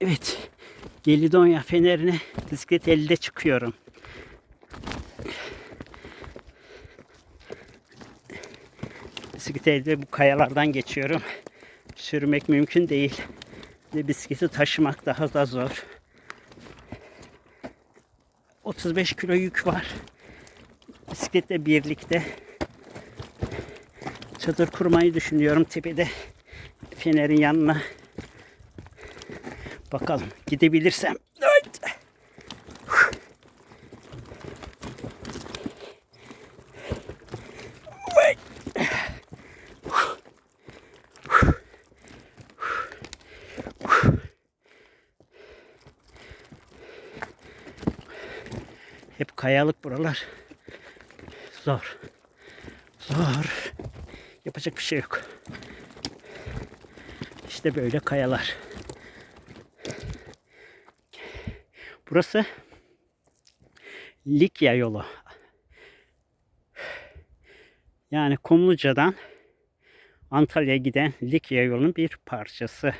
Evet. Gelidonya Feneri'ne bisiklet elde çıkıyorum. Bisiklet elde bu kayalardan geçiyorum. Sürmek mümkün değil. Ve bisikleti taşımak daha da zor. 35 kilo yük var. Bisikletle birlikte çadır kurmayı düşünüyorum tepede. Fener'in yanına. Bakalım gidebilirsem. Hep kayalık buralar. Zor. Zor. Yapacak bir şey yok. İşte böyle kayalar. Burası Likya yolu. Yani Kumluca'dan Antalya'ya giden Likya yolunun bir parçası.